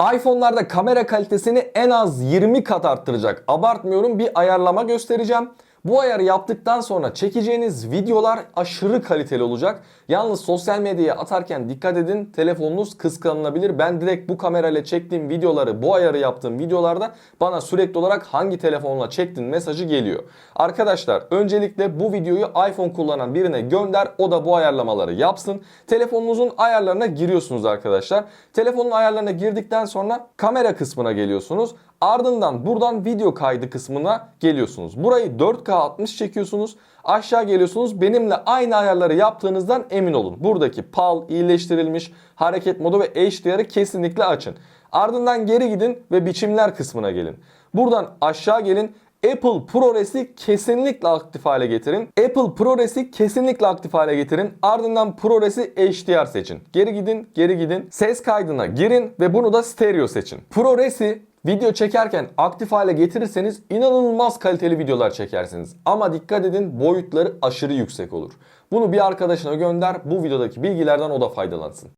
iPhone'larda kamera kalitesini en az 20 kat arttıracak. Abartmıyorum bir ayarlama göstereceğim. Bu ayarı yaptıktan sonra çekeceğiniz videolar aşırı kaliteli olacak. Yalnız sosyal medyaya atarken dikkat edin telefonunuz kıskanılabilir. Ben direkt bu kamerayla çektiğim videoları bu ayarı yaptığım videolarda bana sürekli olarak hangi telefonla çektin mesajı geliyor. Arkadaşlar öncelikle bu videoyu iPhone kullanan birine gönder o da bu ayarlamaları yapsın. Telefonunuzun ayarlarına giriyorsunuz arkadaşlar. Telefonun ayarlarına girdikten sonra kamera kısmına geliyorsunuz. Ardından buradan video kaydı kısmına geliyorsunuz. Burayı 4K 60 çekiyorsunuz. Aşağı geliyorsunuz. Benimle aynı ayarları yaptığınızdan emin olun. Buradaki PAL iyileştirilmiş hareket modu ve HDR'ı kesinlikle açın. Ardından geri gidin ve biçimler kısmına gelin. Buradan aşağı gelin. Apple ProRes'i kesinlikle aktif hale getirin. Apple ProRes'i kesinlikle aktif hale getirin. Ardından ProRes'i HDR seçin. Geri gidin, geri gidin. Ses kaydına girin ve bunu da stereo seçin. ProRes'i video çekerken aktif hale getirirseniz inanılmaz kaliteli videolar çekersiniz. Ama dikkat edin boyutları aşırı yüksek olur. Bunu bir arkadaşına gönder bu videodaki bilgilerden o da faydalansın.